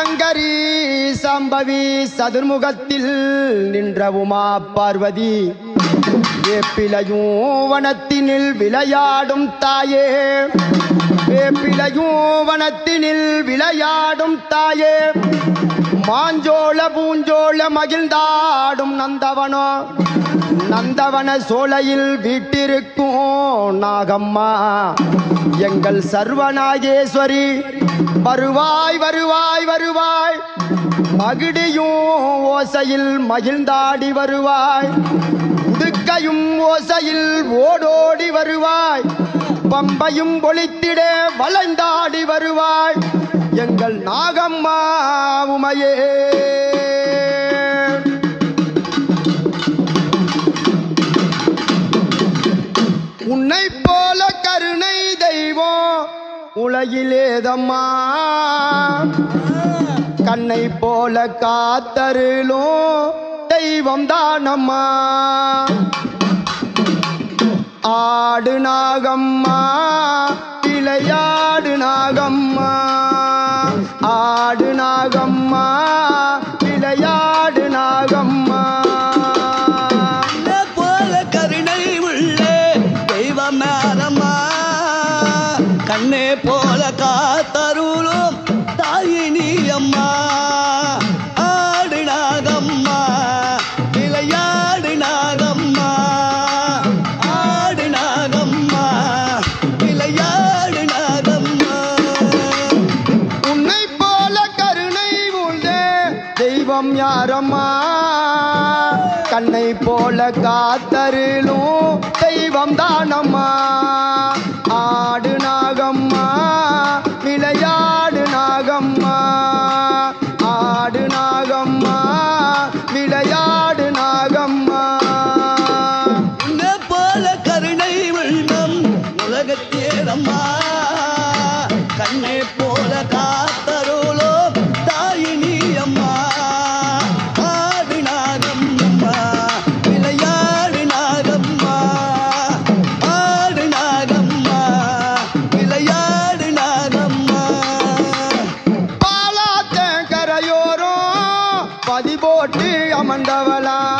சங்கரி சம்பவி சதுர்முகத்தில் நின்ற உமா பார்வதி. வேப்பிலையும் வனத்தினில் விளையாடும் தாயே. வேப்பிலையும் வனத்தினில் விளையாடும் தாயே. மாஞ்சோள பூஞ்சோள மகிழ்ந்தாடும் நந்தவனோ. நந்தவன சோலையில் வீட்டிருக்கும் நாகம்மா. எங்கள் சர்வநாகேஸ்வரி வருவாய் வருவாய் வருவாய். மகிடியும் ஓசையில் மகிழ்ந்தாடி வருவாய். உடுக்கையும் ஓசையில் ஓடோடி வருவாய். பம்பையும் ஒளித்திட வளைந்தாடி வருவாய். எங்கள் நாகம்மா உமையே. உலகிலேதம்மா கண்ணை போல காத்தருளும் தெய்வம் தானம்மா ஆடு நாகம்மா விளையாடு நாகம்மா. ஆடு நாகம்மா கண்ணை போல காத்தருளும் தெய்வம் தானம்மா. போட்டு அமர்ந்தவளா?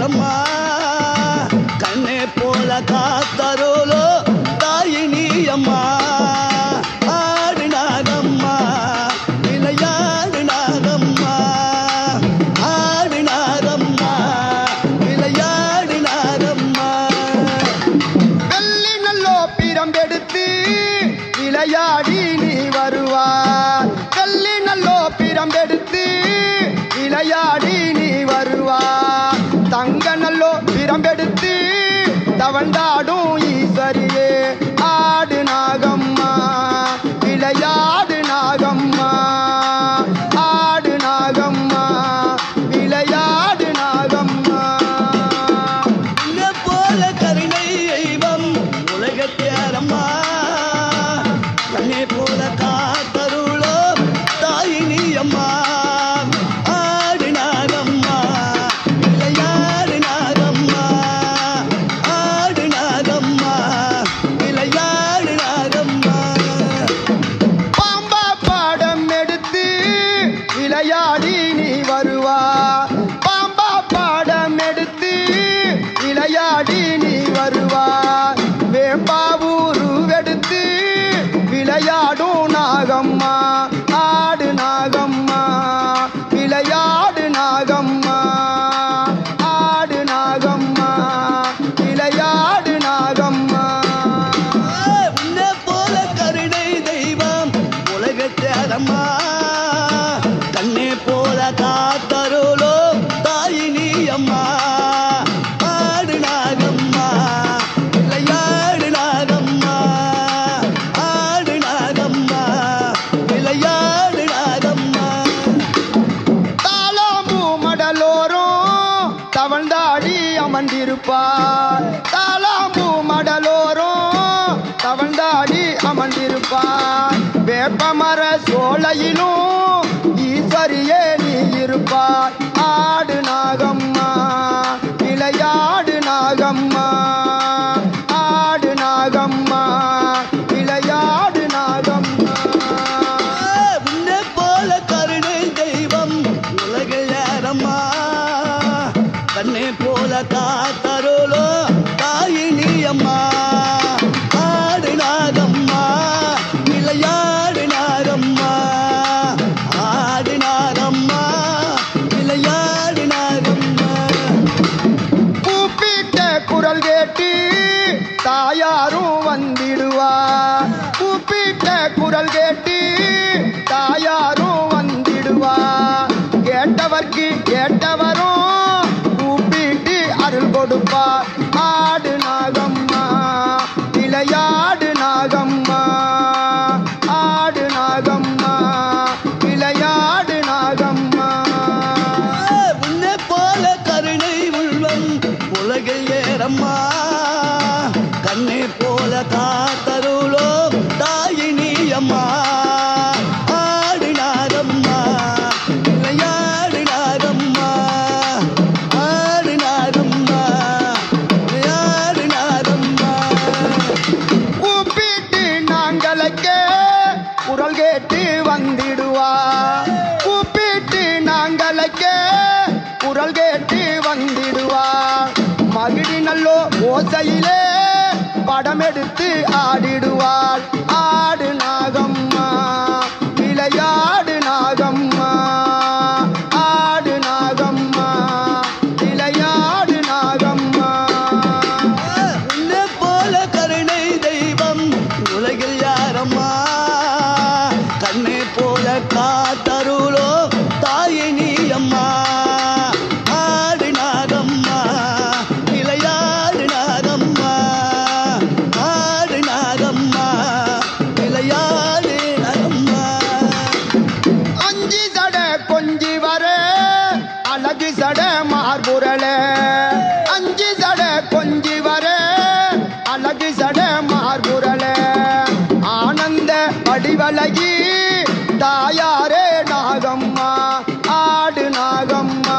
உலகத்தியாரம்மா கண்ணே போல காத்தருளோ தாயினி அம்மா ஆடு நாகம்மா விளையாடு நாகம்மா. ஆடு நாகம்மா விளையாடு நாகம்மா. வெள்ளி நல்லோ பிரம்பெடுத்து விளையாடி நீ வருவாய். நல்லோ பிரம்பெடுத்து விளையாடி நீ தங்க நல்லோ பிரம்பெடுத்து தவண்டாடும் ஈஸ்வரியே வருவா பாம்பா பாடம் எடுத்து விளையாடி நீ வருவா. வேம்பா உருவெடுத்து விளையாடும் நாகம்மா. ஆடு நாகம்மா. விளையாடு நாகம்மா. ஆடு நாகம்மா. விளையாடு நாகம்மா. போல கருணை தெய்வம் உலகத்தை அதம்மா. కన్నే పోల తా తరులో కాయిని అమ్మా நல்லோ ஓசையிலே படம் எடுத்து ஆடிடுவாள். ஆடு நாகம்மா. வடிவலகி தாயாரே நாகம்மா ஆடு நாகம்மா.